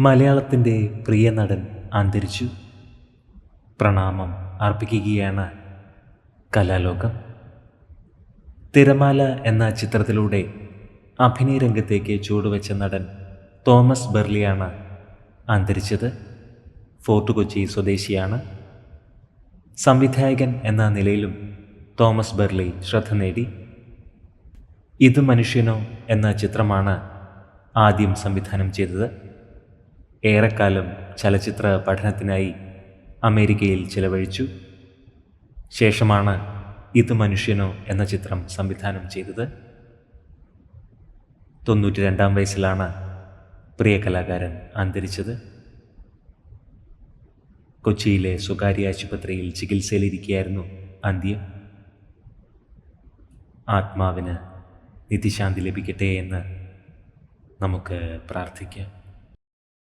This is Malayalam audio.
മലയാളത്തിന്റെ പ്രിയ നടൻ അന്തരിച്ചു. പ്രണാമം അർപ്പിക്കുകയാണ് കലാലോകം. തിരമാല എന്ന ചിത്രത്തിലൂടെ അഭിനയ രംഗത്തേക്ക് ചുവടുവെച്ച നടൻ തോമസ് ബെർലിയാണ് അന്തരിച്ചത്. ഫോർട്ട് കൊച്ചി സ്വദേശിയാണ്. സംവിധായകൻ എന്ന നിലയിലും തോമസ് ബെർലി ശ്രദ്ധ നേടി. ഇത് മനുഷ്യനോ എന്ന ചിത്രമാണ് ആദ്യം സംവിധാനം ചെയ്തത്. ഏറെക്കാലം ചലച്ചിത്ര പഠനത്തിനായി അമേരിക്കയിൽ ചിലവഴിച്ചു. ശേഷമാണ് ഇത് മനുഷ്യനോ എന്ന ചിത്രം സംവിധാനം ചെയ്തത്. തൊണ്ണൂറ്റി രണ്ടാം വയസ്സിലാണ് പ്രിയ കലാകാരൻ അന്തരിച്ചത്. കൊച്ചിയിലെ സ്വകാര്യ ആശുപത്രിയിൽ ചികിത്സയിലിരിക്കുകയായിരുന്നു അന്ത്യം. ആത്മാവിന് നിത്യശാന്തി ലഭിക്കട്ടെ എന്ന് നമുക്ക് പ്രാർത്ഥിക്കാം.